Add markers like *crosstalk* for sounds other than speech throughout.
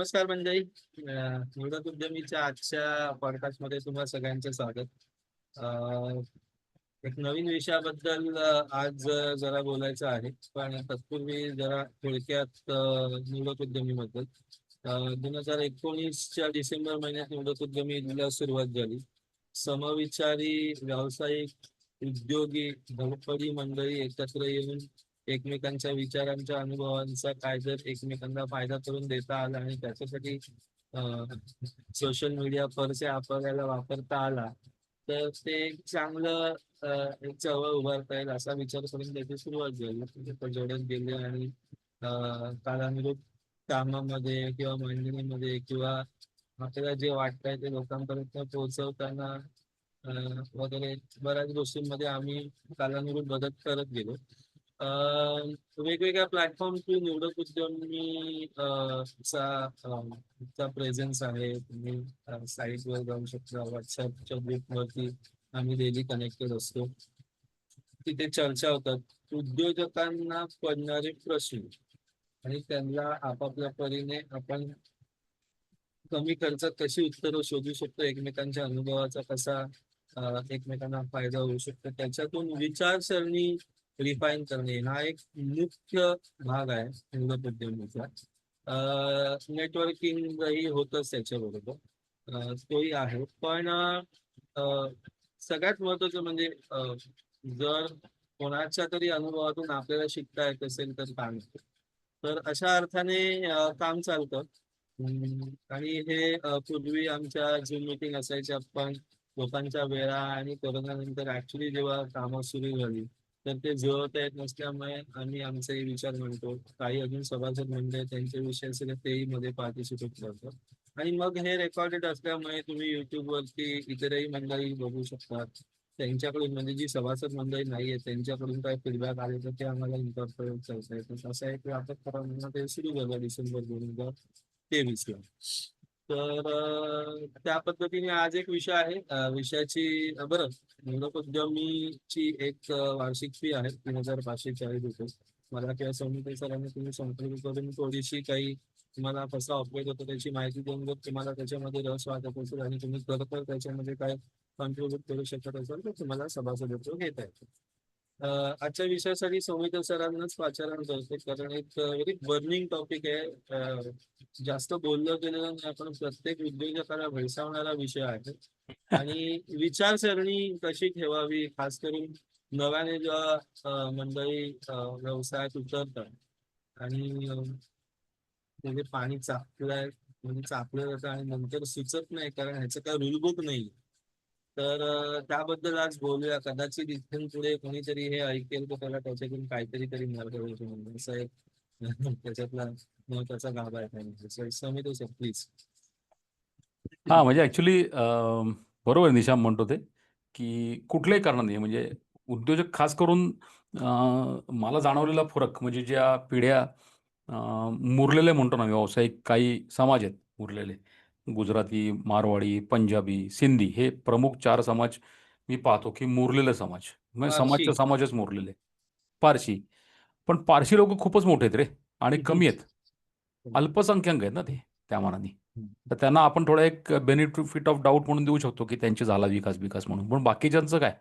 नमस्कार मंडळी. अं, उद्यमीच्या आजच्या पॉडकास्टमध्ये तुम्हा सगळ्यांचं स्वागत. एक नवीन विषयाबद्दल आज जरा बोलायचं आहे. पण तत्पूर्वी जरा थोडक्यात अं, निवडक उद्यमीबद्दल दोन हजार एकोणीसच्या डिसेंबर महिन्यात निवडक उद्यमीला सुरुवात झाली. समविचारी व्यावसायिक उद्योगी धडपडी मंडळी एकत्र येऊन एकमेकांच्या विचारांच्या अनुभवांचा काय जर एकमेकांना फायदा करून देता आला आणि त्याच्यासाठी सोशल मीडिया परसे आपल्याला वापरता आला तर ते एक चांगलं एक चळवळ उभारता येईल असा विचार करून त्याची सुरुवात झाली. ते गेले आणि कालानुरूप कामामध्ये किंवा मांडणीमध्ये किंवा आपल्याला जे वाटतंय ते लोकांपर्यंत पोहोचवताना वगैरे बऱ्याच गोष्टींमध्ये आम्ही कालानुरूप बदल करत गेलो. वेगवेगळ्या प्लॅटफॉर्म थ्रू निवडक उद्यमी मी चा प्रेझेन्स आहे. तुम्ही साईटवर जाऊ शकता. व्हॉट्सअपच्या ग्रुपवरती आम्ही डेली कनेक्टेड असतो. तिथे चर्चा होतात. उद्योजकांना पडणारे प्रश्न आणि त्यांना आपापल्या परीने आपण कमी खर्चात कशी उत्तरं शोधू शकतो एकमेकांच्या अनुभवाचा कसा एकमेकांना फायदा होऊ शकतो त्याच्यातून विचारसरणी रिफाईन करणे. हा एक मुख्य भाग आहे निवडक उद्यमीचा नेटवर्किंगही होतच त्याच्याबरोबर. तोही आहे. पण सगळ्यात महत्वाचं म्हणजे जर कोणाच्या तरी अनुभवातून आपल्याला शिकता येत असेल तर काम तर अशा अर्थाने काम चालतं. आणि हे पूर्वी आमच्या झूम मिटिंग असायच्या. पण लोकांच्या वेळा आणि कोरोनानंतर ऍक्च्युली जेव्हा कामं सुरू झाली तर ते जुळवता येत नसल्यामुळे आम्ही आमचे विचार म्हणतो. काही अजून सभासद मंडळ त्यांचे विषय असेल तेही मध्ये पार्टिसिपेट करतो. आणि मग हे रेकॉर्डेड असल्यामुळे तुम्ही युट्यूबवरती इतरही मंडळी बघू शकतात. त्यांच्याकडून म्हणजे जी सभासद मंडळी नाहीये त्यांच्याकडून काय फीडबॅक आले तर ते आम्हाला इन्कॉर्पोरेट करता येतं. असं एक व्यापक प्रमाणात ते सुरू झालं डिसेंबर दोन हजार तेवीसला तर त्या पद्धतीने आज एक विषय आहे. विषयाची बरं निवडक उद्यमीची एक वार्षिक फी आहे तीन हजार पाचशे चाळीस रुपये. मला किंवा सौमित्र सरांनी तुम्ही संपर्क करून थोडीशी काही तुम्हाला कसं ऑपरेट होतं त्याची माहिती देऊन जर तुम्हाला त्याच्यामध्ये रस वाटत असेल आणि तुम्ही खरोखर त्याच्यामध्ये काय कॉन्ट्रीब्युट करू शकत असाल तर तुम्हाला सभासदत्व घेता येतं. आजच्या विषयासाठी सौमित्र सरांनाच पाचारण करते कारण एक व्हेरी बर्निंग टॉपिक आहे. जास्त बोललं गेलेलं नाही आपण प्रत्येक उद्योजकाला भेडसावणारा विषय आहे. आणि विचारसरणी कशी ठेवावी? खास करून नव्याने जेव्हा मंडळी व्यवसायात उतरतात आणि म्हणजे पाणी चापलंय म्हणजे चापलं जातं आणि नंतर सुचत नाही कारण ह्याचं काय रुलबुक नाही तर त्याबद्दल आज बोलूया. कदाचित इथून पुढे कोणीतरी हे ऐकेल तर त्याला त्याच्यातून काहीतरी तरी मार्ग होईल म्हणून. असं एक *laughs* त्याच्यातला महत्त्वाचा गाभा आहे प्लीज हा म्हणजे ऍक्च्युली बरोबर निशाम म्हणतो ते की कुठल्याही कारणाने म्हणजे उद्योजक खास करून मला जाणवलेला फरक म्हणजे ज्या पिढ्या मुरलेले म्हणतो ना व्यावसायिक काही समाज आहेत मुरलेले गुजराती मारवाडी पंजाबी सिंधी हे प्रमुख चार समाज मी पाहतो की मुरलेले समाज. म्हणजे. समाजच्या समाजच मुरलेले. पारशी पण पारशी लोक खूपच मोठे आहेत रे आणि कमी आहेत. अल्पसंख्याक आहेत ना ते त्या मानाने. तर त्यांना आपण थोडा एक बेनिफिट ऑफ डाऊट म्हणून देऊ शकतो की त्यांची झाला विकास विकास म्हणून. पण बाकीच्यांचं काय?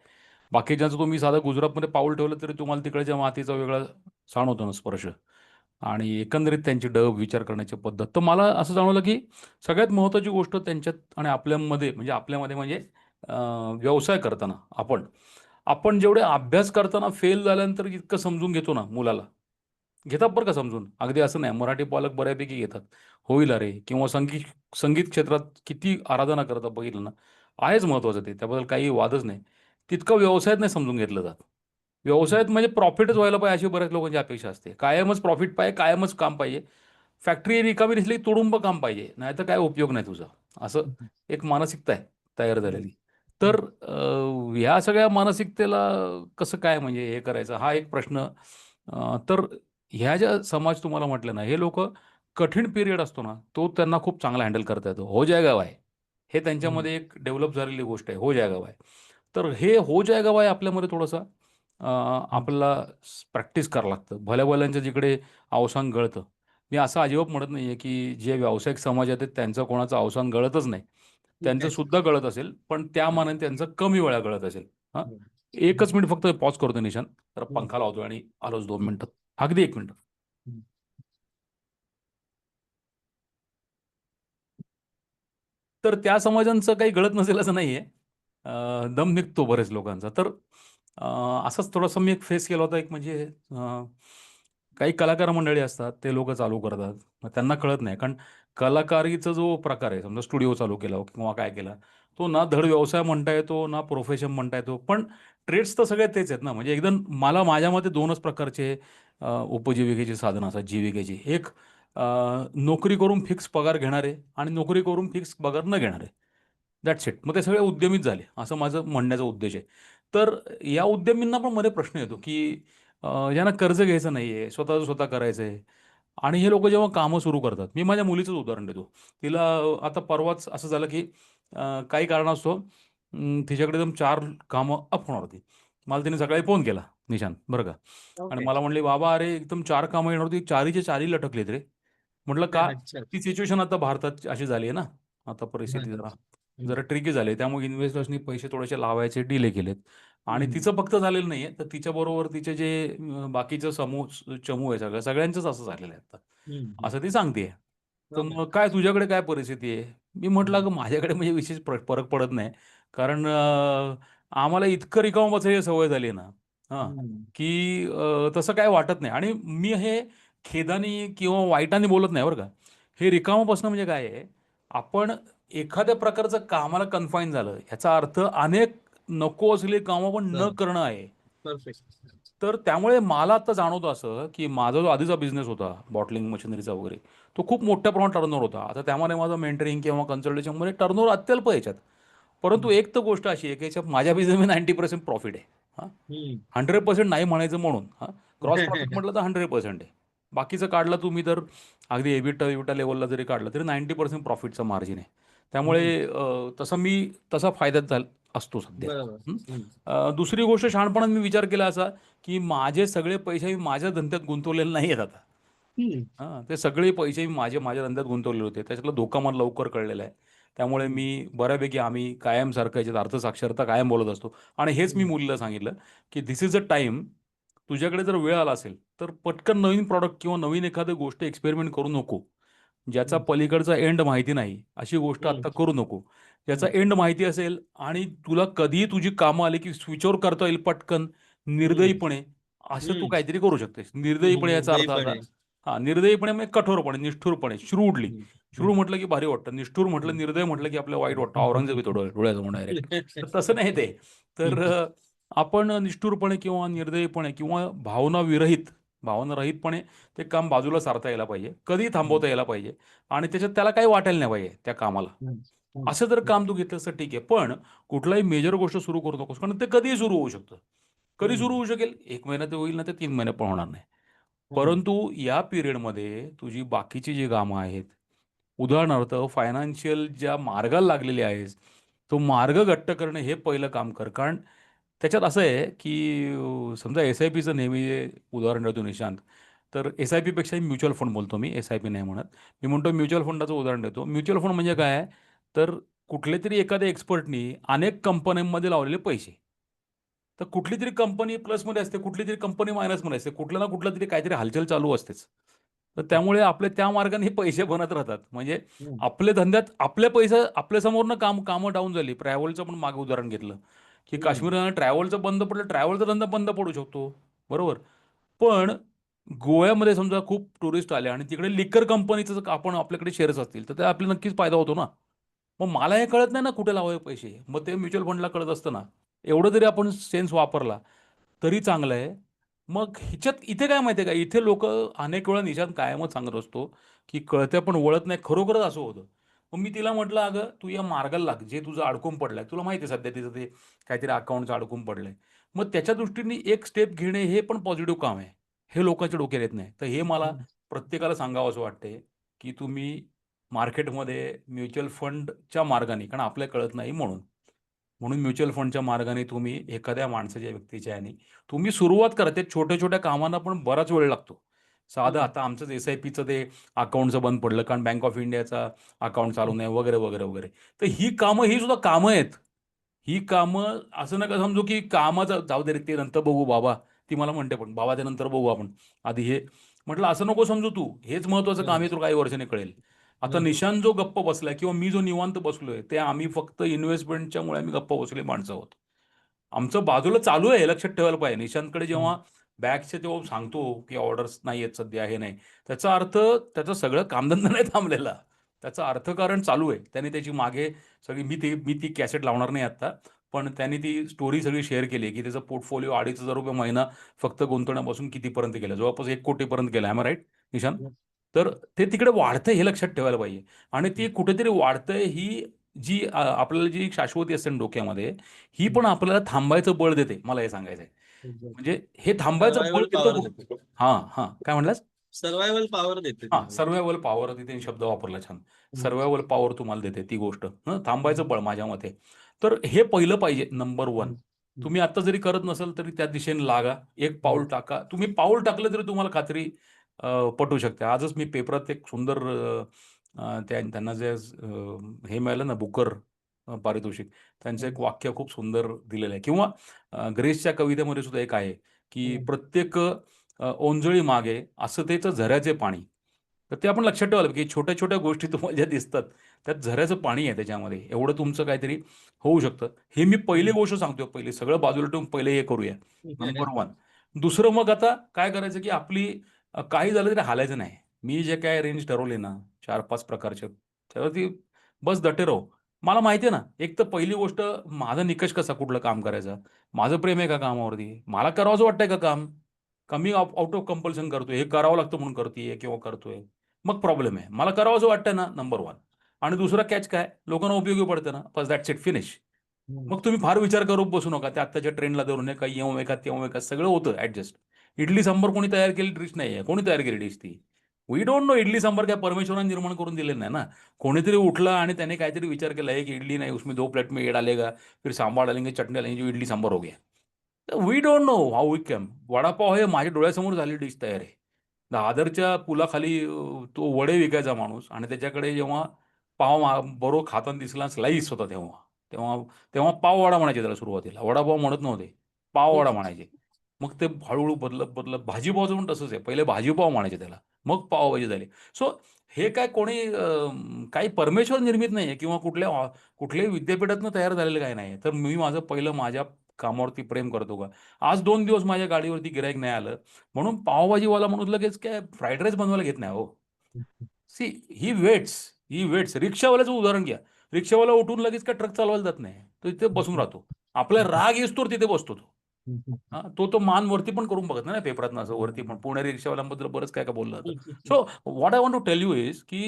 बाकीच्यांचं तुम्ही साधं गुजरातमध्ये पाऊल ठेवलं तरी तुम्हाला तिकडच्या मातीचा वेगळा जाणवतो ना स्पर्श. आणि एकंदरीत त्यांची डब विचार करण्याची पद्धत. तर मला असं जाणवलं की सगळ्यात महत्त्वाची गोष्ट त्यांच्यात आणि आपल्यामध्ये म्हणजे आपल्यामध्ये म्हणजे व्यवसाय करताना आपण. आपण जेवढे अभ्यास करताना फेल झाल्यानंतर इतकं समजून घेतो ना मुलाला. घेतात बरं का समजून. अगदी असं नाही. मराठी पालक बऱ्यापैकी घेतात. होईल अरे किंवा संगीत संगीत क्षेत्रात किती आराधना करतात बघितलं ना. आहेच महत्त्वाचं ते. त्याबद्दल काही वादच नाही. तितकं व्यवसायात नाही समजून घेतलं जात. व्यवसायात म्हणजे प्रॉफिटच व्हायला पाहिजे अशी बऱ्याच लोकांची अपेक्षा असते. कायमच प्रॉफिट पाहिजे कायमच काम पाहिजे. फॅक्टरी रिकामी दिसली तुडुंब काम पाहिजे नाही तर काय उपयोग नाही तुझा. असं एक मानसिकता आहे तयार झालेली. तर ह्या सगळ्या मानसिकतेला कसं काय म्हणजे हे करायचं? हा एक प्रश्न. तर ह्या ज्या समाज तुम्हाला म्हटलं ना हे लोक कठीण पिरियड असतो ना तो त्यांना खूप चांगला हँडल करता येतो. हो जाएगा भाई हे त्यांच्यामध्ये एक डेव्हलप झालेली गोष्ट आहे हो जाएगा भाई तर हे हो जाएगा भाई आपल्यामध्ये थोडंसं आपल्याला प्रॅक्टिस करावं लागतं. भल्या भल्यांच्या जिकडे अवसान गळतं. मी असं अजिबात म्हणत नाहीये की जे व्यावसायिक समाजात आहेत त्यांचं कोणाचं अवसान गळतच नाही. त्यांचं. सुद्धा गळत असेल पण त्या मानाने त्यांचं कमी वेळा गळत असेल. हा. एकच मिनिट फक्त पॉज करतो निशान. तर. पंखा लावतो आणि आलोच दोन मिनिटं. अगदी एक मिनिट. तर त्या समाजांचं काही गळत नसेल असं नाहीये. दम निघतो बरेच लोकांचा. तर असंच थोडंसं मी एक फेस केला होता एक म्हणजे काही कलाकार मंडळी असतात ते लोक चालू करतात. मग त्यांना कळत नाही. कारण कलाकारीचा जो प्रकार आहे समजा स्टुडिओ चालू केला किंवा काय केला तो ना धड व्यवसाय म्हणता येतो ना प्रोफेशन म्हणता येतो. पण ट्रेड्स तर सगळे तेच आहेत ना. म्हणजे एकदम मला माझ्या मते दोनच प्रकारचे उपजीविकेचे साधन साधनं असतात जीविकेची. एक नोकरी करून फिक्स पगार घेणारे आणि नोकरी करून फिक्स पगार न घेणारे. दॅट्स इट मग ते सगळे उद्यमीच झाले. असं माझं म्हणण्याचा उद्देश आहे. तर या उद्यमींना पण मध्ये प्रश्न येतो की अं, ज्यांना कर्ज घ्यायचं नाही आहे स्वतःचं स्वतः करायचं आहे आणि हे लोक जेव्हा कामं सुरू करतात. मी माझ्या मुलीचंच उदाहरण देतो. तिला आता परवाच असं झालं की काही कारणास्तव तिच्याकडे एकदम चार कामं अप होणार होती. मला तिने सकाळी फोन केला निशांत बरं का? आणि. मला म्हणले बाबा अरे एकदम चार कामं येणार होती. चारीचे चारही लटकलेत रे. म्हटलं का? ती सिच्युएशन आता भारतात अशी झाली आहे ना. आता परिस्थिती जरा जरा ट्रिकी झाली त्यामुळे इन्व्हेस्टर्सनी पैसे थोडेसे लावायचे डिले केलेत आणि. तिचं फक्त झालेलं नाहीये तर तिच्याबरोबर तिचे जे बाकीचं समूह चमू आहे सगळं सगळ्यांचंच असं झालेलं आहे आता. असं ती सांगते तर. मग काय तुझ्याकडे काय परिस्थिती आहे मी म्हटलं. अगं माझ्याकडे म्हणजे विशेष फरक पडत नाही कारण आम्हाला इतकं रिकामं बसायची सवय झाली ना हां. की तसं काय वाटत नाही आणि मी हे खेदानी किंवा वाईटाने बोलत नाही बरं का हे रिकामं बसणं म्हणजे काय आहे आपण एखाद्या प्रकारचं कामाला कन्फाईन झालं याचा अर्थ अनेक नको असलेली कामं पण न. करणं आहे. तर त्यामुळे मला आता जाणवतं असं की माझा जो आधीचा बिझनेस होता बॉटलिंग मशिनरीचा वगैरे तो खूप मोठ्या प्रमाणात टर्नओव्हर होता. आता त्यामध्ये माझं मेंटरिंग किंवा कन्सल्टेशनमध्ये टर्नओव्हर अत्यल्प याच्यात. परंतु एक तर गोष्ट अशी आहे की याच्यात माझ्या बिझनेसमध्ये नाईन्टी पर्सेंट प्रॉफिट आहे. हां. हंड्रेड पर्सेंट नाही म्हणायचं म्हणून. हां? क्रॉस प्रॉफिट म्हटलं तर हंड्रेड पर्सेंट आहे. बाकीचं काढलं तुम्ही तर अगदी एबिटा एबिटा लेवलला जरी काढलं तरी नाईन्टी पर्सेंट प्रॉफिटचं मार्जिन आहे. त्यामुळे तसं मी तसा फायद्यात झाला असतो सध्या. दुसरी गोष्ट शहाणपणात मी विचार केला असा की माझे सगळे पैसे मी माझ्या धंद्यात गुंतवलेले नाही आहेत आता. हां ते सगळे पैसे मी माझे माझ्या धंद्यात गुंतवलेले होते. त्याच्यातला धोका मला लवकर कळलेला आहे. त्यामुळे मी बऱ्यापैकी आम्ही कायम सारखं याच्यात अर्थसाक्षरता कायम बोलत असतो. आणि हेच मी. मुलीला सांगितलं की दिस इज अ टाइम तुझ्याकडे जर वेळ आला असेल तर पटकन नवीन प्रॉडक्ट किंवा नवीन एखादी गोष्ट एक्सपेरिमेंट करू नको. ज्याचा. पलीकडचा एंड माहिती नाही अशी गोष्ट. आता करू नको ज्याचा एंड माहिती असेल आणि तुला कधीही तुझी कामं आली की स्विचवर करता येईल पटकन निर्दयीपणे असं तू. काहीतरी करू शकतेस निर्दयीपणे याचा अर्थ असा. हा निर्दयीपणे म्हणजे कठोरपणे निष्ठुरपणे श्रूडली. श्रूड म्हटलं की भारी वाटतं निष्ठूर म्हटलं. निर्दय म्हटलं की आपल्याला वाईट वाटतं औरंगजेब डोळ्यासमोर डायरेक्ट तर तसं नाही ते तर आपण निष्ठुरपणे किंवा निर्दयीपणे किंवा भावना विरहित भावना रहितपणे ते काम बाजूला सारता यायला पाहिजे. कधी थांबवता यायला पाहिजे आणि त्याच्यात त्याला काही वाटायला नाही पाहिजे त्या कामाला. असं जर काम तू घेतलंस तर ठीक आहे. पण कुठलाही मेजर गोष्ट सुरू करू नकोस. कारण ते कधीही सुरू होऊ शकतं. कधी सुरू होऊ शकेल? एक महिन्यात होईल ना ते तीन महिने पण होणार नाही. परंतु या पिरियडमध्ये तुझी बाकीची जी कामं आहेत उदाहरणार्थ फायनान्शियल ज्या मार्गाला लागलेले आहेस तो मार्ग घट्ट करणं हे पहिलं काम कर. कारण त्याच्यात असं आहे की अं, समजा एस आय पीचं नेहमी उदाहरण देतो निशांत. तर एस आय पीपेक्षा म्युच्युअल फंड बोलतो मी एस आय पी नाही म्हणत. मी म्हणतो म्युच्युअल फंडाचं उदाहरण देतो. म्युच्युअल फंड म्हणजे काय? आहे तर कुठले तरी एखाद्या एक्सपर्टनी अनेक कंपन्यांमध्ये लावलेले पैसे. तर कुठली तरी कंपनी प्लसमध्ये असते कुठली तरी कंपनी मायनसमध्ये असते कुठल्या ना कुठलं तरी काहीतरी हालचाल चालू असतेच. तर त्यामुळे आपले त्या मार्गाने हे पैसे बनत राहतात. म्हणजे हम्म. आपल्या धंद्यात आपले पैसे आपल्या समोरनं काम कामं डाऊन झाली. ट्रॅव्हलचं पण मागे उदाहरण घेतलं. की काश्मीर ट्रॅव्हलचं बंद पडलं ट्रॅव्हलचा धंदा बंद पडू शकतो. बरोबर? पण गोव्यामध्ये समजा खूप टुरिस्ट आले आणि तिकडे लिकर कंपनीचं आपण आपल्याकडे शेअर्स असतील तर ते आपल्याला नक्कीच फायदा होतो ना. मग मला हे कळत नाही ना कुठे लावावे पैसे. मग ते म्युच्युअल फंडला कळत असतं ना. एवढं जरी आपण सेन्स वापरला तरी चांगलं आहे. मग ह्याच्यात इथे काय माहिती आहे का? इथे लोक अनेक वेळा निशांत कायमच सांगत असतो की कळत्या पण वळत नाही. खरोखरच असं होतं. मग मी तिला म्हटलं अगं तू या मार्गाला लाग जे तुझं अडकून पडलंय. तुला माहिती आहे सध्या तिचं ते काहीतरी अकाउंटचं अडकून पडलंय. मग त्याच्या दृष्टीने एक स्टेप घेणे हे पण पॉझिटिव्ह काम आहे. हे लोकांच्या डोक्यात येत नाही. तर हे मला. प्रत्येकाला सांगावं असं वाटते की तुम्ही मार्केटमध्ये म्युच्युअल फंडच्या मार्गाने कारण आपल्याला कळत नाही म्हणून. म्हणून म्युच्युअल फंडच्या मार्गाने तुम्ही एखाद्या माणसाच्या व्यक्तीच्या याने तुम्ही सुरुवात करा. ते छोट्या छोट्या कामांना पण बराच वेळ लागतो. साधं. आता आमचंच एस आय पीचं ते अकाउंटचं बंद पडलं कारण बँक ऑफ इंडियाचा अकाउंट चालू नाही वगैरे वगैरे वगैरे. तर ही कामं ही सुद्धा कामं आहेत. ही कामं असं नका समजू की कामाचं जाऊ दे रे ते नंतर बघू बाबा. ती मला म्हणते पण बाबा ते नंतर बघू आपण. आधी हे म्हटलं असं नको समजू तू. हेच महत्वाचं काम आहे तुला काही वर्षाने कळेल. आता. निशांत जो गप्प बसलाय किंवा मी जो निवांत बसलोय ते आम्ही फक्त इन्व्हेस्टमेंटच्या मुळे आम्ही गप्प बसले माणसं आहोत. आमचं बाजूला चालू आहे लक्षात ठेवायला पाहिजे. निशांतकडे जेव्हा बॅगचे जेव्हा सांगतो की ऑर्डर्स नाही आहेत सध्या हे नाही. त्याचा अर्थ त्याचं सगळं कामधंदा नाही थांबलेला. त्याचं अर्थकारण चालू आहे. त्याने त्याची मागे सगळी मी ती मी ती कॅसेट लावणार नाही आत्ता पण त्यांनी ती स्टोरी सगळी शेअर केली की त्याचा पोर्टफोलिओ अडीच हजार रुपये महिना फक्त गुंतवण्यापासून कितीपर्यंत गेला जवळपास एक कोटीपर्यंत गेला आहे राईट निशांत? हम्म. तर ते तिकडे वाढतंय हे लक्षात ठेवायला पाहिजे. आणि ती कुठेतरी वाढतंय ही जी आपल्याला जी शाश्वती असते डोक्यामध्ये ही पण आपल्याला थांबायचं बळ देते मला हे सांगायचं आहे म्हणजे हे थांबायचं बळ देतं. हा हा. काय म्हणलास? सर्वायवल पॉवर देते हा. सर्वायवल पॉवर तिथे शब्द वापरला छान. सर्वायवल पॉवर तुम्हाला देते ती गोष्ट. हं थांबायचं बळ माझ्या मते. तर हे पहिलं पाहिजे नंबर वन. तुम्ही आता जरी करत नसाल तरी त्या दिशेने लागा. एक पाऊल टाका. तुम्ही पाऊल टाकलं तरी तुम्हाला खात्री पटू शकते. आजच मी पेपरात एक सुंदर त्यांना जे हे मिळालं ना बुकर पारितोषिक. त्यांचं एक वाक्य खूप सुंदर दिलेलं आहे. किंवा ग्रेसच्या कवितेमध्ये सुद्धा एक आहे की. प्रत्येक ओंजळी मागे असतेचं झऱ्याचे पाणी. तर ते आपण लक्षात ठेवायला की छोट्या छोट्या गोष्टी तुम्हाला ज्या दिसतात त्यात झऱ्याचं पाणी आहे त्याच्यामध्ये. एवढं तुमचं काहीतरी होऊ शकतं. हे मी पहिली गोष्ट सांगतोय पहिली. सगळं बाजूला ठेवून पहिले हे करूया. नंबर वन दुसरं मग आता काय करायचं की आपली काही झालं तरी हालायचं नाही. मी जे काय रेंज ठरवले ना चार पाच प्रकारचे त्यावरती बस दटे राहू मला माहिती आहे ना एक तर पहिली गोष्ट माझा निकष कसा कुठलं काम करायचा? माझं प्रेम आहे का कामावरती? मला करावंसं वाटतंय का काम? कमी आउट ऑफ कंपल्सन करतोय हे करावं लागतं म्हणून करतोय किंवा करतोय. मग प्रॉब्लेम आहे. मला करावंसं वाटतंय ना नंबर वन आणि दुसरा कॅच काय? लोकांना उपयोगी पडतं ना बस दॅट्स इट फिनिश. मग तुम्ही फार विचार करू बसू नका ते आत्ताच्या ट्रेंडला धरून काही येऊ एका तेव्हा एका सगळं होतं ऍडजस्ट इडली सांबर कोणी तयार केली डिश नाही आहे कोणी तयार केली डिश ती? We don't know idli sambar काय परमेश्वराने निर्माण करून दिले नाही ना. कोणीतरी उठला आणि त्याने काहीतरी विचार केला एक इडली नाही उसमें दो प्लेट में ये डालेगा फिर सांबार डालेंगे चटणी डालेंगे जो इडली सांबर हो गया. We don't know how we came vada pav हे माझ्या डोळ्यासमोर झाली डिश तयार आहे. दादरच्या पुलाखाली तो वडे विकायचा माणूस आणि त्याच्याकडे जेव्हा पाव बरोबर खाताना दिसला स्लाईस होता तेव्हा. तेव्हा तेव्हा पाव वडा म्हणायचे त्याला सुरुवातीला. वडापाव म्हणत नव्हते. पाव वडा म्हणायचे. मग ते हळूहळू बदलत बदलत भाजीपाव पण तसंच आहे. पहिले भाजीपाव म्हणायचे त्याला मग पावभाजी झाली. सो हे काय कोणी काही परमेश्वर निर्मित नाही आहे किंवा कुठल्या कुठल्याही विद्यापीठातनं तयार झालेलं काय नाही तर मी माझं पहिलं माझ्या कामावरती प्रेम करतो का? आज दोन दिवस माझ्या गाडीवरती गिराईक नाही आलं. म्हणून पावभाजीवाला म्हणून लगेच काय फ्राईड राईस बनवायला घेत नाही हो. See he waits he waits रिक्षावाल्याचं उदाहरण घ्या. रिक्षावाला उठून लगेच काय ट्रक चालवायला जात नाही. तो तिथे बसून राहतो. आपला राग येस्तोर तिथे बसतो तो. हा तो तो मान वरती पण करून बघत ना पेपरात असं वरती पण. पुणेरी रिक्षावाल्यांबद्दल बरंच काय काय बोललं जातं. So what I want to tell you is की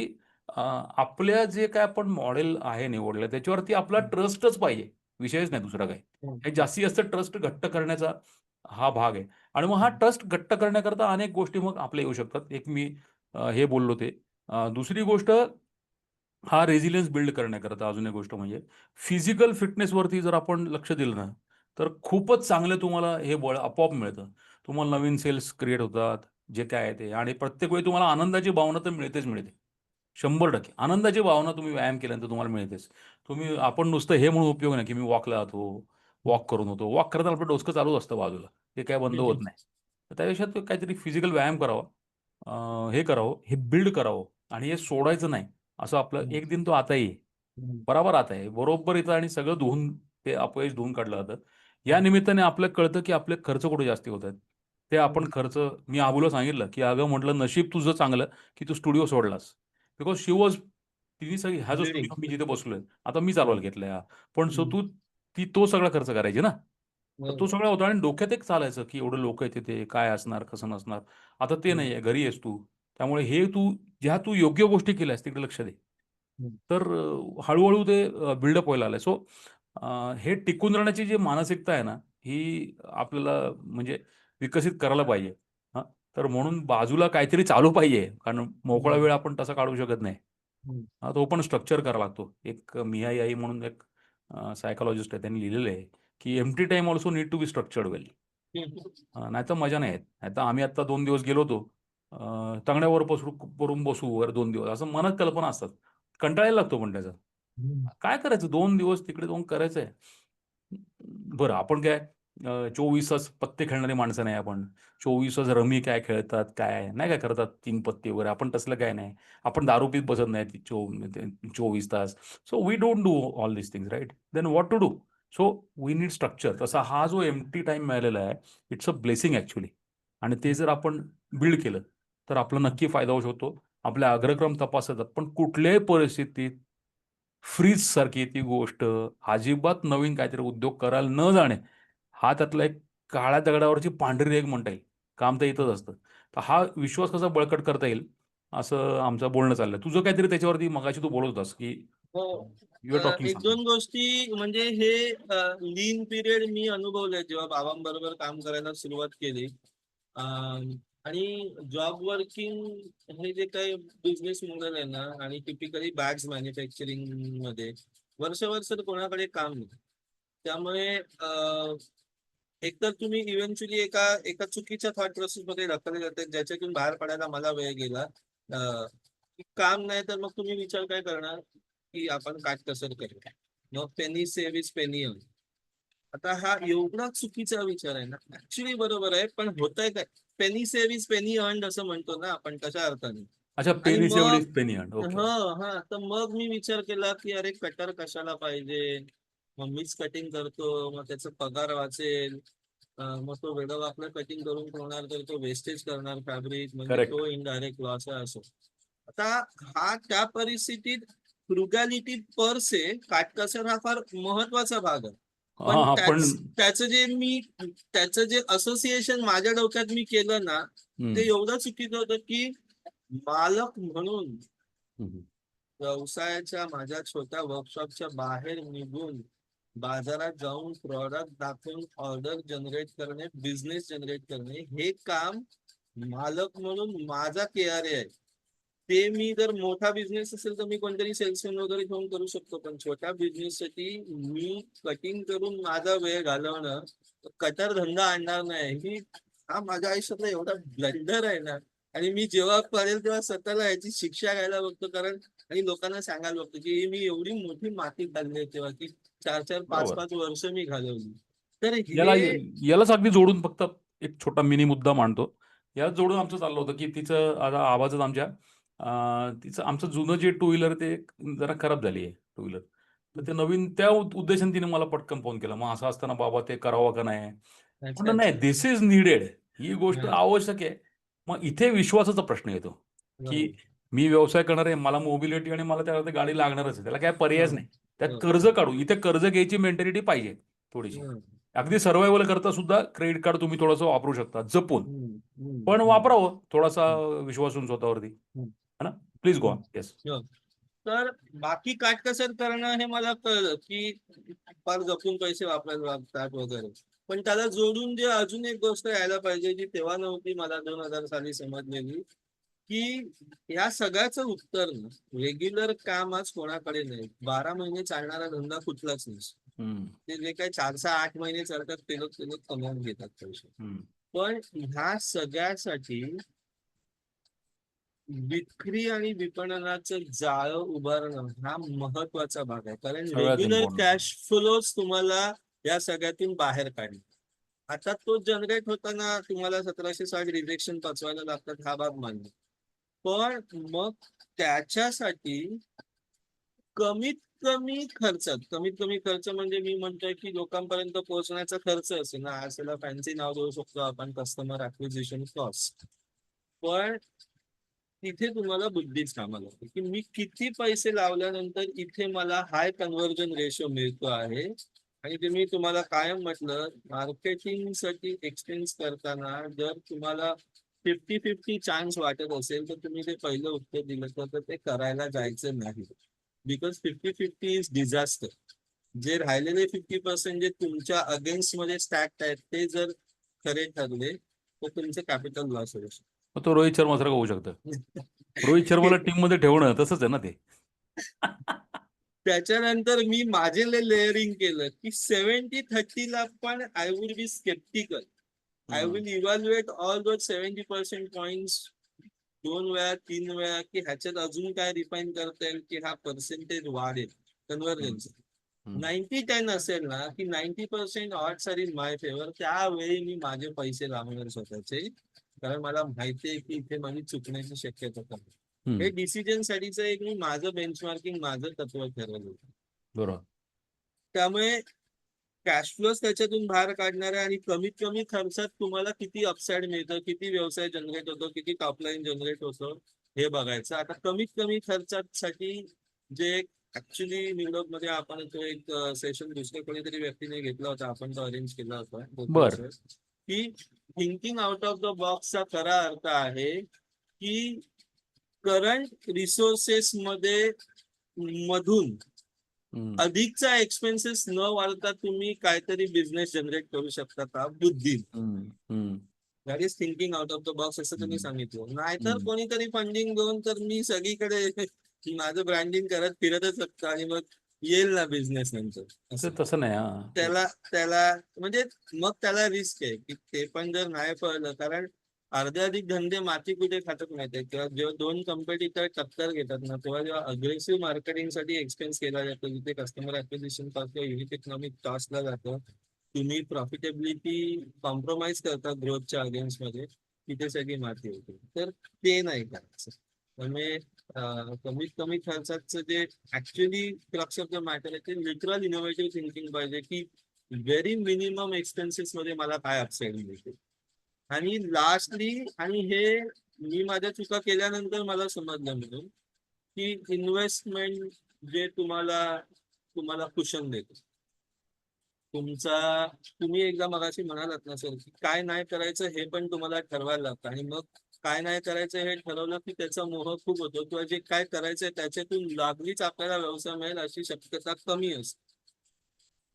आपल्या जे काय आपण मॉडेल आहे निवडलं त्याच्यावरती आपला ट्रस्टच पाहिजे. विषयच नाही दुसरा काही. हे जास्तीत जास्त ट्रस्ट घट्ट करण्याचा हा भाग आहे. आणि मग हा ट्रस्ट घट्ट करण्याकरता अनेक गोष्टी मग आपल्या येऊ शकतात. एक मी हे बोललो ते. दुसरी गोष्ट हा रेझिलियन्स बिल्ड करण्याकरता अजून एक गोष्ट म्हणजे फिजिकल फिटनेसवरती जर आपण लक्ष दिलं ना तर खूपच चांगलं तुम्हाला हे बळ आपोआप मिळतं. तुम्हाला नवीन सेल्स क्रिएट होतात जे काय आहे ते. आणि प्रत्येक वेळी तुम्हाला आनंदाची भावना तर मिळतेच मिळते. शंभर टक्के. आनंदाची भावना तुम्ही व्यायाम केल्यानंतर तुम्हाला मिळतेच. तुम्ही आपण नुसतं हे म्हणून उपयोग नाही की मी वॉकला जातो वॉक करून होतो. वॉक करताना आपलं डोसकं चालूच असतं बाजूला. ते काय बंद होत नाही. तर त्यापेक्षा काहीतरी फिजिकल व्यायाम करावा. हे करावं. हे बिल्ड करावं. आणि हे सोडायचं नाही. असं आपलं. एक दिन तो आता ये बरोबर आता आहे. बरोबर येतं आणि सगळं धुवून ते अपयश धुवून काढलं जातं. या निमित्ताने आपल्याला कळतं की आपले खर्च कुठे जास्ती होत आहेत ते आपण. खर्च मी आबूला सांगितलं की अगं म्हटलं नशीब तुझं चांगलं की तू स्टुडिओ सोडलास बिकॉज शी वॉज तिने सगळी हा जो. स्टुडिओ मी जिथे बसलोय आता मी चालवायला घेतलाय पण सो. तू ती तो सगळा खर्च करायची ना तो सगळा होता आणि डोक्यात एक चालायचं की एवढं लोक आहेत तिथे काय असणार कसं नसणार आता ते. नाहीये घरी आहेस तू त्यामुळे हे तू ज्या तू योग्य गोष्टी केल्यास तिकडे लक्ष दे. तर हळूहळू ते बिल्डअप व्हायला आलंय सो हे टिकून राहण्याची जी मानसिकता आहे ना ही आपल्याला म्हणजे विकसित करायला पाहिजे. हा तर म्हणून बाजूला काहीतरी चालू पाहिजे कारण मोकळा. वेळ आपण तसा काढू शकत नाही. हा. तो पण स्ट्रक्चर करावा लागतो. एक मिहाई आई म्हणून एक सायकोलॉजिस्ट आहे त्यांनी लिहिलेलं आहे की empty time also need to be structured well नाही तर मजा नाही येत. नाही तर आम्ही आता दोन दिवस गेलो होतो. तांगड्यावर पसरू परून बसू वर दोन दिवस असं मनात कल्पना असतात. कंटाळायला लागतो पण त्याचा. काय करायचं? दोन दिवस तिकडे जाऊन करायचंय. बरं आपण काय चोवीसच चोवीस तास पत्ते खेळणारी माणसं नाही आपण. चोवीस तास रमी काय खेळतात काय नाही काय करतात तीन पत्ते वगैरे आपण तसलं काय नाही. आपण दारू पीत बसत नाही चो चोवीस तास. So we don't do all this things right then what to do so we need structure तसा हा जो एम टी टाइम मिळालेला आहे इट्स अ ब्लेसिंग ॲक्च्युली आणि ते जर आपण बिल्ड केलं तर आपला नक्की फायदा होऊ शकतो. आपले अग्रक्रम तपासतात पण कुठल्याही परिस्थितीत फ्रीज सारखी ती गोष्ट. अजिबात नवीन काहीतरी उद्योग करायला न जाणे हा त्यातला एक काळ्या दगडावरची पांढरी रेग म्हणता येईल. काम तर इथंच असतं. तर हा विश्वास कसा बळकट करता येईल असं आमचं बोलणं चाललंय. तुझं काहीतरी त्याच्यावरती मगाशी तू बोलत होतास की हो. एक दोन गोष्टी म्हणजे हे लीन पिरियड मी अनुभवलंय. जेव्हा बाबांबरोबर काम करायला सुरुवात केली आणि जॉब वर्किंग हे जे काही बिझनेस मॉडेल आहे ना आणि टिपिकली बॅग्स मॅन्युफॅक्चरिंगमध्ये वर्ष वर्ष कोणाकडे काम नाही. त्यामुळे एकतर तुम्ही इव्हेंच्युअली एका एका चुकीच्या थॉट प्रोसेस मध्ये ढकलले जाते ज्याच्यातून बाहेर पडायला मला वेळ गेला. काम नाही तर मग तुम्ही विचार काय करणार? की आपण काटकसर करूया मग पेनी सेव्ह इज पेनी आता हा एवढा चुकीचा विचार आहे ना ऍक्च्युली बरोबर आहे पण होत आहे काय? Penny save is penny earn असं म्हणतो ना आपण कशा अर्थाने? अच्छा पेनी इज पेनी ओके हा हा तर मग मी विचार केला की अरे कटर कशाला पाहिजे? मग मीच कटिंग करतो मग त्याचा पगार वाचेल. मग तो वेगळं आपलं कटिंग करून ठेवणार तर तो वेस्टेज करणार फॅब्रिक म्हणजे. तो इनडायरेक्ट लॉस असो. आता हा त्या परिस्थितीत फ्रुगॅलिटी पर से काटकसर हा फार महत्त्वाचा भाग आहे. पण त्याच- जे मी त्याचं जे असोसिएशन माझ्या डोक्यात मी केलं ना ते एवढं चुकीचं होतं की मालक म्हणून. व्यवसायाच्या माझ्या छोट्या वर्कशॉपच्या बाहेर निघून बाजारात जाऊन प्रॉडक्ट दाखवून ऑर्डर जनरेट करणे बिझनेस जनरेट करणे हे काम मालक म्हणून माझा केआर आहे ते मी जर मोठा बिझनेस असेल तर मी कोणतरी सेल्समॅन वगैरे घेऊन करू शकतो. पण छोट्या बिझनेस साठी मी कटिंग करून माझा वेळ घालवणं कटर धंदा आणणार नाही. ही हा माझ्या आयुष्यातला एवढा ब्लंडर आहे ना. आणि मी जेव्हा करेल तेव्हा स्वतःला याची शिक्षा घ्यायला बघतो. कारण आणि लोकांना सांगायला बघतो की मी एवढी मोठी माती घालली तेव्हा की चार चार पाच. पाच वर्ष मी घालवली. तर याला यालाच अगदी जोडून फक्त एक छोटा मिनी मुद्दा मांडतो. याला जोडून आमचं चाललं होतं की तिचं आवाजच आमच्या तिचं आमचं जुनं जे टू व्हीलर ते जरा खराब झाली आहे टू व्हीलर तर ते नवीन त्या उद- उद्देशाने तिने मला पटकन फोन केला मग असं असताना बाबा ते करावं का नाही म्हणलं नाही. दिस इज निडेड ही गोष्ट. आवश्यक आहे मग इथे विश्वासाचा प्रश्न येतो की. मी व्यवसाय करणार आहे मला मोबिलिटी आणि मला त्याला गाडी लागणारच आहे त्याला काय पर्यायच. नाही त्यात. कर्ज काढू इथे कर्ज घ्यायची मेंटॅलिटी पाहिजे थोडीशी अगदी सर्वायवल करता सुद्धा क्रेडिट कार्ड तुम्ही थोडंसं वापरू शकता जपून पण. वापरावं थोडासा विश्वासून स्वतःवरती. है ना? प्लीज गो ऑन येस तर बाकी काटकसर करणं हे मला कळलं की फार जपून पैसे वापरायला लागतात वगैरे. पण त्याला जोडून जे अजून एक गोष्ट यायला पाहिजे जी तेव्हा नव्हती मला दोन हजार साली समजलेली की या सगळ्याचं उत्तर रेग्युलर काम आज कोणाकडे नाही. बारा महिने चालणारा धंदा कुठलाच नाही. ते जे काही चार सहा आठ महिने चालतात ते लोक ते लोक कमावून घेतात पैसे. पण ह्या सगळ्यासाठी विक्री आणि विपणनाचं जाळं उभारणं हा महत्त्वाचा भाग आहे. कारण रेग्युलर. कॅश फ्लोच तुम्हाला या सगळ्यातून बाहेर काढेल. आता तो जनरेट होताना तुम्हाला सतराशे साठ रिजेक्शन पचवायला लागतात हा भाग मान्य. पण मग त्याच्यासाठी कमीत कमी खर्चात कमीत कमी खर्च म्हणजे मी म्हणतोय की लोकांपर्यंत पोहोचण्याचा खर्च असेल ना आज त्याला फॅन्सी नाव देऊ शकतो आपण कस्टमर अक्विजिशन कॉस्ट पण तिथे तुम्हाला बुद्धीच कामाला लागते की मी किती पैसे लावल्यानंतर इथे मला हाय कन्व्हर्जन रेशो मिळतो आहे. आणि ते मी तुम्हाला कायम म्हटलं मार्केटिंगसाठी एक्सपेन्स करताना जर तुम्हाला फिफ्टी फिफ्टी चान्स वाटत असेल तर तुम्ही ते पहिलं उत्तर दिलं तर तर ते करायला जायचं नाही. Because fifty fifty is disaster जे राहिलेले फिफ्टी पर्सेंट जे तुमच्या अगेन्स्टमध्ये स्टॅक्ट आहेत ते जर खरे ठरले तर तुमचं कॅपिटल लॉस होऊ शकतं. मग तो रोहित शर्मा सारखं होऊ शकतं. रोहित शर्माला *laughs* टीममध्ये ठेवणं तसंच आहे ना ते. त्याच्यानंतर मी माझे लेअरिंग केलं की सेव्हन्टी थर्टीला पण I would be sceptical I will evaluate all those seventy percent points दोन वेळा तीन वेळा की ह्याच्यात अजून काय रिफाईन करता येईल की हा पर्सेंटेज वाढेल कन्व्हर्जन्स. नाईन्टी टेन असेल ना की ninety percent odds are in my favour त्यावेळी मी माझे पैसे लावणार स्वतःचे. कारण मला माहिती आहे की इथे माझी चुकण्याची शक्यता कमी. हे डिसिजन साठीचं एक मी माझं बेंचमार्किंग माझं तत्व ठरवलं होतं. बरोबर त्यामुळे कॅश फ्लोज त्याच्यातून बाहेर काढणारे आणि कमीत कमी खर्चात तुम्हाला किती अपसाईड मिळतं किती व्यवसाय जनरेट होतो किती टॉपलाईन जनरेट होतं हे बघायचं आता कमीत कमी खर्चात साठी जे ऍक्च्युली निवडकमध्ये आपण तो एक सेशन दुसऱ्या कोणीतरी व्यक्तीने घेतला होता आपण तो अरेंज केला होता बर. की थिंकिंग आउट ऑफ द बॉक्सचा खरा अर्थ आहे की करंट रिसोर्सेस मध्ये मधून. अधिकचा एक्सपेन्सेस न वाढता तुम्ही काहीतरी बिझनेस जनरेट करू शकता का बुद्धी. That is thinking out of the box असं तुम्ही. सांगितलं नाहीतर. कोणीतरी फंडिंग देऊन तर मी सगळीकडे *laughs* माझं ब्रँडिंग करत फिरतच असतो आणि मग येईल ना बिझनेस नंतर. असं. तसं नाही हा. त्याला त्याला म्हणजे मग त्याला रिस्क आहे की ते पण जर नाही पडलं कारण अर्धे अधिक धंदे माती कुठे खातात माहितीये किंवा जेव्हा दोन कंपटीटर टक्कर घेतात ना तेव्हा जेव्हा अग्रेसिव्ह मार्केटिंगसाठी एक्सपेन्स केला जातो जिथे कस्टमर ऍक्विजिशन कॉस्ट किंवा युनिट इकॉनॉमिक कॉस्टला जातं तुम्ही प्रॉफिटेबिलिटी कॉम्प्रोमाइज करता ग्रोथच्या अगेन्स्टमध्ये तिथे सगळी माती होते. तर ते नाही करायचं. त्यामुळे कमीत कमी खर्चाचं जे actually crux of the matter आहे ते लिटरल इनोव्हेटिव्ह थिंकिंग पाहिजे की व्हेरी मिनिमम एक्सपेन्सेस मध्ये मला काय अपसाईड मिळते. आणि लास्टली आणि हे मी माझ्या चुका केल्यानंतर मला समजलं म्हणून की इन्व्हेस्टमेंट जे तुम्हाला तुम्हाला कुशन देतो. तुमचा तुम्ही एकदा मगाशी म्हणालात ना सर की काय नाही करायचं हे पण तुम्हाला ठरवायला लागतं. आणि मग काय नाही करायचं हे ठरवलं की त्याचा मोह खूप होतो किंवा जे काय करायचंय त्याच्यातून लागलीच आपल्याला व्यवसाय मिळेल अशी शक्यता कमी असते.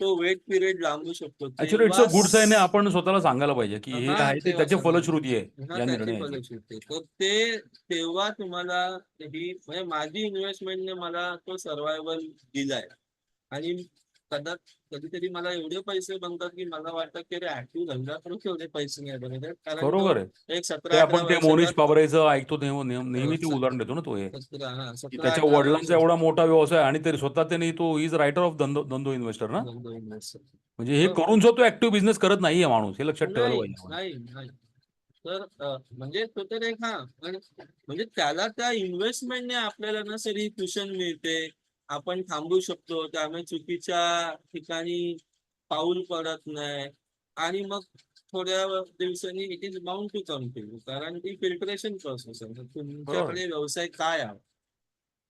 तो वेट पिरियड लांबू शकतो. Actually it's a good sign आहे आपण स्वतःला सांगायला पाहिजे की हे आहे ते त्याची फलश्रुती आहे या निर्णयाची. तर ते तेव्हा तुम्हाला ही म्हणजे माझी इन्व्हेस्टमेंटने मला तो सर्वायवल दिलाय. आणि कदाच कधीतरी मला एवढे पैसे बनतात की मला वाटतं की अरे ऍक्टिव्ह धंदा करून एवढे पैसे नाही बनत कारण तो बरोबर आहे एक ते सतरा आपण ते मोनिश पाबरेचं ऐकतो तेव्हा नेह- नेहमी ते हो, उदाहरण देतो ना तो हे हा की त्याच्या वडिलांचा एवढा मोठा व्यवसाय आणि तरी स्वतः त्याने तो इज रायटर ऑफ धंदो धंदो इन्व्हेस्टर ना. म्हणजे हे हो. करून सुद्धा तो ऍक्टिव्ह बिझनेस करत नाहीये माणूस हे लक्षात ठेवायला नाही पाहिजे आपण. नाही नाही तर अ, म्हणजे तो तर एक हा पण म्हणजे त्याला त्या इन्व्हेस्टमेंटने आपल्याला ना सर ही कुशन मिळते आपण थांबू शकतो. त्यामुळे चुकीच्या ठिकाणी पाऊल पडत नाही. आणि मग थोड्या दिवसांनी it is bound to come to कारण ती फिल्टरेशन प्रोसेस आहे. तुमच्याकडे व्यवसाय काय आहे?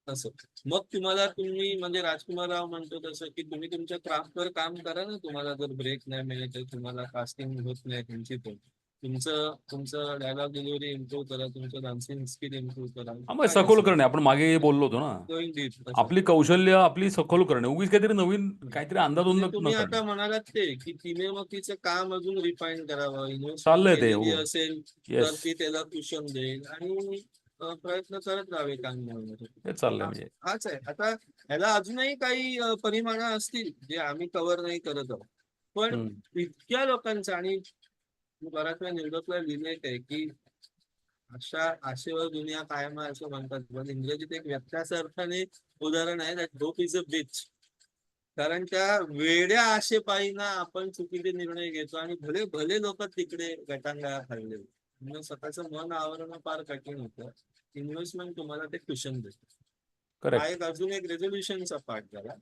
असं. मग तुम्हाला तुम्ही म्हणजे राजकुमार राव म्हणतो तसं की तुम्ही तुमच्या क्राफ्टवर काम करा ना. तुम्हाला जर ब्रेक नाही मिळत तर तुम्हाला कास्टिंग होत नाही तुमची पण तुमचं तुमचं डायलॉग डिलिव्हरी इम्प्रूव्ह करा तुमचं डान्सिंग स्किल इम्प्रूव्ह करा. हा मग सखोल करणे आपण मागे बोललो होतो ना. आपली कौशल्य आपली सखोल करणे. उगीच काहीतरी नवीन काहीतरी अंदाज म्हणजे न तुम्ही करणे. आता म्हणालात ते की तिने मग तिचं काम अजून रिफाईन करावं. चाललंय ते, हो. असेल तर येस ती त्याला कुशन देईल. आणि अ, प्रयत्न करत राहावे काम मिळवण्यासाठी तेच चाललंय म्हणजे. हाच आहे. आता ह्याला अजूनही काही अ, परिमाण असतील जे आम्ही कव्हर नाही करत आहोत. पण हम्म. इतक्या लोकांचं आणि मी बऱ्याच वेळा निवडकला लिहिलेत आहे की अशा आशेवर दुनिया कायम आहे असं म्हणतात. पण इंग्रजीत एक व्यत्यास अर्थाने उदाहरण आहे that hope is a bitch कारण त्या वेड्या आशेपायी ना आपण चुकीचे निर्णय घेतो आणि भले भले लोक तिकडे गटांगा खाल्ले म्हणजे स्वतःचं मन आवरणं फार कठीण होतं. इन्व्हेस्टमेंट तुम्हाला ते कुशन देतं. हा एक अजून एक रेझोल्युशनचा पार्ट झाला.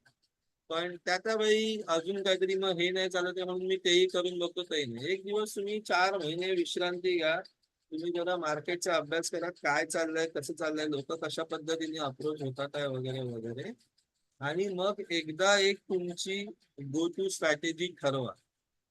पण त्या त्या वेळी अजून काहीतरी मग हे नाही चालत म्हणून मी तेही करून बघतो काही नाही. एक दिवस तुम्ही चार महिने विश्रांती घ्या. तुम्ही जरा मार्केटचा अभ्यास करा काय चाललंय कसं चाललंय लोक कशा पद्धतीने अप्रोच होतात आहे वगैरे वगैरे. आणि मग एकदा एक तुमची गो टू स्ट्रॅटेजी ठरवा.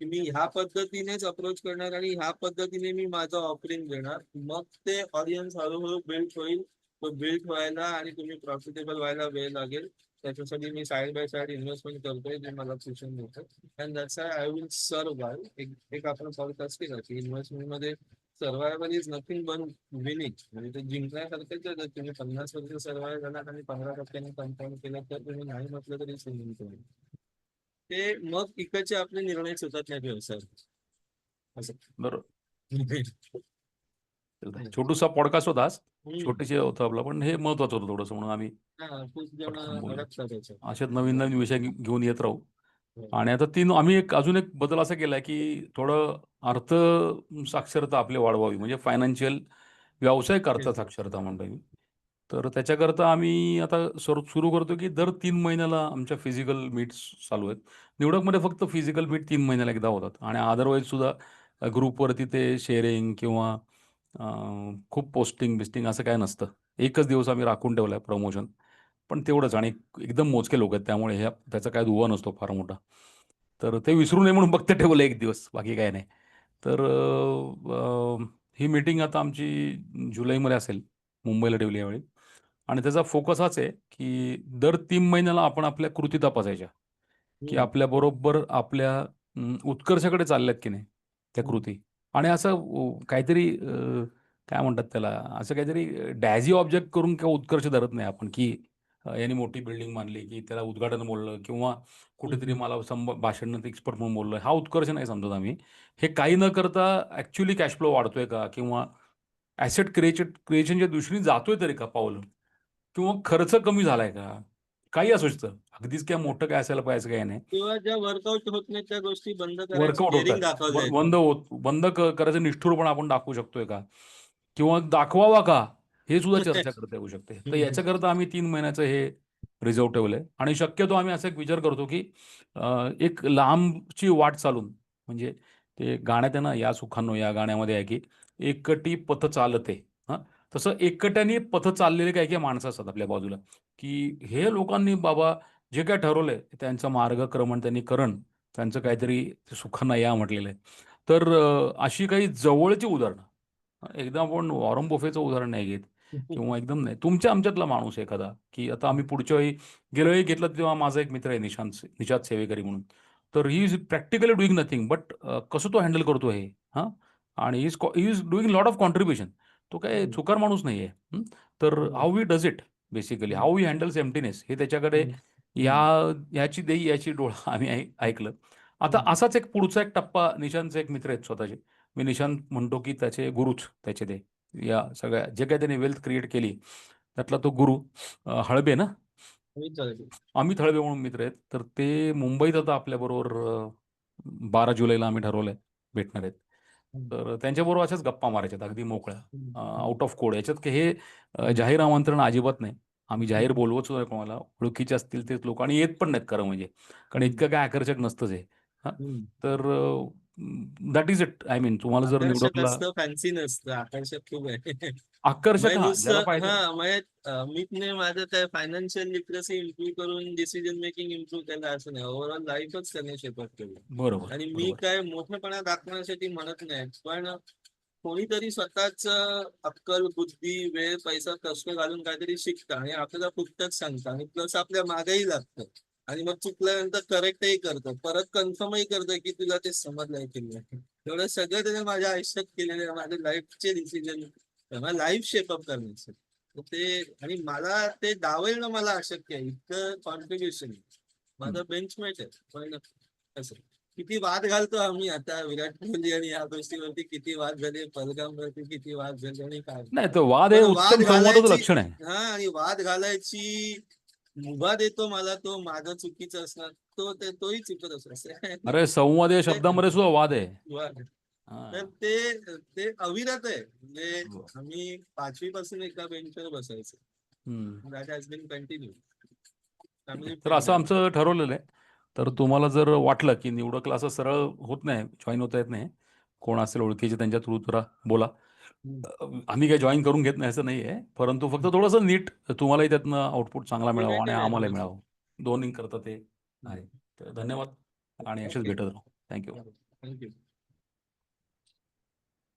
की मी ह्या पद्धतीनेच अप्रोच करणार आणि ह्या पद्धतीने मी माझं ऑफरिंग देणार. मग ते ऑडियन्स हळूहळू बिल्ड होईल. तो बिल्ड व्हायला आणि तुम्ही प्रॉफिटेबल व्हायला वेळ लागेल. त्याच्यासाठी मी साईड बाय साईड इन्व्हेस्टमेंट करतोय जे मला कुशन देतं अँड दॅट्स आय विल सर्व एक एक आपण पॉडकास्ट केला की इन्व्हेस्टमेंटमध्ये survival is nothing but winning म्हणजे ते जिंकण्यासारखंच जर तुम्ही पन्नास वर्ष सर्वाय झालात आणि पंधरा टक्क्यांनी कंपाऊंड केलं तर तुम्ही नाही म्हटलं तरी सिंगिंग तुम्ही ते मग इकडचे आपले निर्णय सुचत नाही व्यवसायात. असं. बरोबर. *laughs* छोटूसा पॉडकास्ट होता. छोटेसे होतं आपलं पण हे महत्वाचं होतं थोडंसं म्हणून आम्ही. अशात नवीन नवीन विषय घेऊन येत राहू हो. आणि आता तीन आम्ही एक अजून एक बदल असा केलाय की थोडं अर्थ साक्षरता आपली वाढवावी म्हणजे फायनान्शियल व्यावसायिक अर्थ. साक्षरता म्हणतो मी तर त्याच्याकरता आम्ही आता सुरू सुरू करतो की दर तीन महिन्याला आमच्या फिजिकल मीट्स चालू आहेत निवडकमध्ये फक्त फिजिकल मीट तीन महिन्याला एकदा होतात आणि अदरवाईज सुद्धा ग्रुपवरती ते शेअरिंग किंवा खूप पोस्टिंग बिस्टिंग असं काय नसतं. एकच दिवस आम्ही राखून ठेवला आहे प्रमोशन. पण तेवढंच आणि एकदम मोजके लोक आहेत त्यामुळे ह्या त्याचा काय दुवा नसतो फार मोठा. तर ते विसरू नये म्हणून फक्त ठेवलं एक दिवस बाकी काय नाही. तर ही मीटिंग आता आमची जुलैमध्ये असेल मुंबईला ठेवली यावेळी. आणि त्याचा फोकस हाच आहे की दर तीन महिन्याला आपण आपल्या कृती तपासायच्या. की. आपल्याबरोबर आपल्या उत्कर्षाकडे चालल्यात की नाही त्या. कृती. आणि असं काहीतरी काय म्हणतात त्याला असं काहीतरी डॅझी ऑब्जेक्ट करून किंवा उत्कर्ष धरत नाही आपण की यांनी मोठी बिल्डिंग मानली की त्याला उद्घाटन बोललं किंवा कुठेतरी. मला संभ भाषणात एक्सपर्ट म्हणून बोललं हा उत्कर्ष नाही समजत आम्ही. हे काही न करता ॲक्च्युली कॅश फ्लो वाढतोय का? किंवा ॲसेट क्रिएशन क्रिएशनच्या दृष्टीने जातोय तरी का पाऊल किंवा खर्च कमी झालाय का? काही असू शकतं. अगदीच काय मोठं काय असायला पाहिजे काय नाही. किंवा ज्या वर्कआउट होत नाही त्या गोष्टी बंद करायची वर्कआउट. बंद होत बंद क- करायचं निष्ठुरपणा आपण दाखवू शकतोय का किंवा दाखवावा का? हे सुद्धा चर्चा करता येऊ शकते. तर. याच्याकरता आम्ही तीन महिन्याचं हे रिझर्व ठेवलंय. आणि शक्यतो आम्ही असा एक विचार करतो की एक लांबची वाट चालून म्हणजे ते गाण्यात ना या सुखांनो या गाण्यामध्ये आहे की एकटी पथ चालते. हां? तसं एकट्याने पथ चाललेले काही काही माणसं असतात आपल्या बाजूला. की हे लोकांनी बाबा जे काय ठरवलंय त्यांचं मार्गक्रमण त्यांनी करण त्यांचं काहीतरी सुखांना या म्हटलेलं आहे. तर अशी काही जवळची उदाहरणं. हं, एकदा आपण वॉरम बुफेचं उदाहरण नाही घेत *laughs* किंवा एकदम नाही. तुमच्या आमच्यातला माणूस एखादा की आता आम्ही पुढच्या वेळी गेल्या वेळी घेतलं तेव्हा माझा एक मित्र आहे निशांत निशांत सेवेकरी म्हणून. तर he is practically doing nothing but कसं तो हँडल करतो हे? हां? आणि is is doing lot of contribution. तो काय. चुकार माणूस नाही आहे तर. How we does it basically. How we handles emptiness हे त्याच्याकडे. या ह्याची देई याची डोळा *laughs* आम्ही ऐकलं. आता. असाच एक पुढचा एक टप्पा निशांतचे एक मित्र आहेत स्वतःचे. मी निशांत म्हणतो की त्याचे गुरुच त्याचे ते. या सगळ्या जे काही त्यांनी वेल्थ क्रिएट केली त्यातला तो गुरु हळबे ना. अमित हळबे म्हणून मित्र आहेत. तर ते मुंबईत आता आपल्याबरोबर अं, बारा जुलैला आम्ही ठरवलंय भेटणार आहेत. तर त्यांच्याबरोबर अशाच गप्पा मारायच्यात अगदी मोकळ्या. आउट ऑफ कोड याच्यात हे जाहीर आमंत्रण अजिबात नाही. आम्ही जाहीर. बोलवत सुद्धा कोणाला. ओळखीचे असतील तेच लोक आणि येत पण नाहीत खरं म्हणजे. कारण. इतकं काय आकर्षक नसतंच हे. हम्म. तर that is it I mean तुम्हाला जर निवडकला फॅन्सी नसतं. आकर्षक खूप आहे. आकर्षक म्हणजे म्हणजे मीतने माझं त्या फायनान्शियल लिटरसी इम्प्रूव्ह करून डिसिजन मेकिंग इम्प्रूव्ह केलं असं नाही. ओव्हरऑल लाईफच केली. बरोबर आणि मी काय मोठेपणा दाखवण्यासाठी म्हणत नाही. पण कोणीतरी स्वतःच अक्कल बुद्धी वेळ पैसा कष्ट घालून काहीतरी शिकतं आणि आपल्याला फुकटच सांगतं आणि प्लस आपल्या मागेही लागतं. आणि मग चुकल्यानंतर करेक्टही करतं. परत कन्फर्मही करतं की तुला ते समजलंय की नाही. एवढं सगळं त्याने माझ्या आयुष्यात केलेलं आहे. माझ्या लाईफचे डिसिजन लाईफ शेपअप करण्याचं ते आणि मला ते डावलणं मला अशक्य आहे. इतकं कॉन्ट्रीब्युशन माझा बेंचमेट आहे. पण असं. किती वाद घालतो आम्ही आता विराट कोहली आणि या गोष्टीवरती किती वाद झाले पलगामवरती किती वाद झाले आणि काय. नाही तो वाद लक्षण आहे. हा आणि वाद घालायची मुभा देतो मला तो माझं चुकीचं असणार तो ते तोही चुकत असणार. अरे संवाद या शब्दामध्ये सुद्धा वाद आहे. वाद. तर ते ते अविरत आहे. म्हणजे हो. आम्ही पाचवी पासून एका बेंचवर बसायचो. दॅट हॅज बिन कंटिन्यू तर असं आमचं ठरवलेलं आहे. तर तुम्हाला जर वाटलं की निवडकला असं सरळ होत नाही जॉईन होता येत नाही कोण असेल ओळखीचे त्यांच्या थ्रू जरा बोला. आम्ही काही जॉईन करून घेत नाही असं नाही आहे परंतु फक्त थोडंसं नीट तुम्हालाही त्यातनं आउटपुट चांगला मिळावं आणि नाही. मिळावं. दोन्ही करता ते आहे. तर धन्यवाद आणि असेच भेटत राहू. Thank you thank you